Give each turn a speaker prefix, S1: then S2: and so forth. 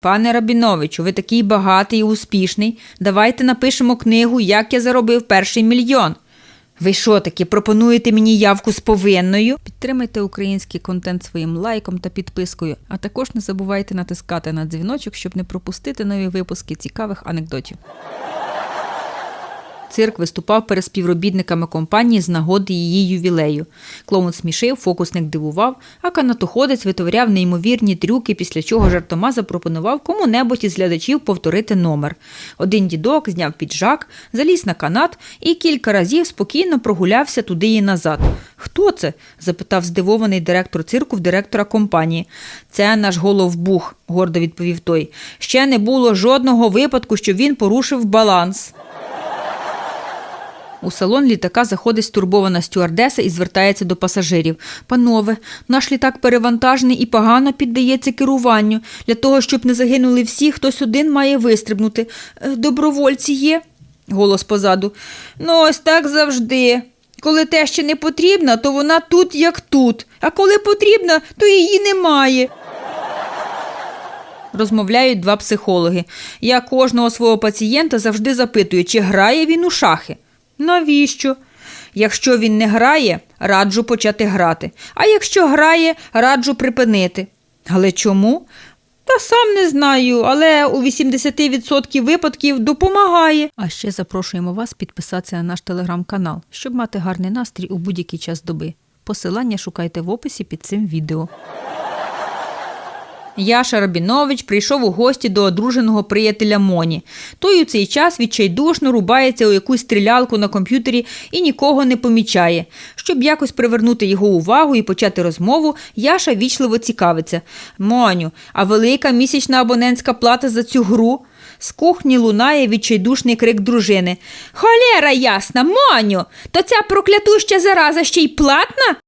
S1: Пане Рабіновичу, ви такий багатий і успішний. Давайте напишемо книгу, як я заробив перший мільйон. Ви що таки пропонуєте мені явку з повинною? Підтримайте український контент своїм лайком та підпискою, а також не забувайте натискати на дзвіночок, щоб не пропустити нові випуски цікавих анекдотів. Цирк виступав перед співробітниками компанії з нагоди її ювілею. Клоун смішив, фокусник дивував, а канатоходець витворяв неймовірні трюки, після чого жартома запропонував кому-небудь із глядачів повторити номер. Один дідок зняв піджак, заліз на канат і кілька разів спокійно прогулявся туди і назад. Хто це? запитав здивований директор цирку в директора компанії. Це наш головбух, гордо відповів той. Ще не було жодного випадку, що він порушив баланс. У салон літака заходить стурбована стюардеса і звертається до пасажирів. Панове, наш літак перевантажений і погано піддається керуванню. Для того, щоб не загинули всі, хтось один має вистрибнути. Е, Добровольці є? Голос позаду. Ну, ось так завжди. Коли те ще не потрібно, то вона тут як тут. А коли потрібна, то її немає. Розмовляють два психологи. Я кожного свого пацієнта завжди запитую, чи грає він у шахи. Навіщо? Якщо він не грає, раджу почати грати. А якщо грає, раджу припинити. Але чому? Та сам не знаю, але у 80% випадків допомагає. А ще запрошуємо вас підписатися на наш телеграм-канал, щоб мати гарний настрій у будь-який час доби. Посилання шукайте в описі під цим відео. Яша Рабінович прийшов у гості до одруженого приятеля Моні. Той у цей час відчайдушно рубається у якусь стрілялку на комп'ютері і нікого не помічає. Щоб якось привернути його увагу і почати розмову, Яша вічливо цікавиться. Моню, а велика місячна абонентська плата за цю гру? З кухні лунає відчайдушний крик дружини. Холера ясна, Моню! То ця проклятуща зараза ще й платна?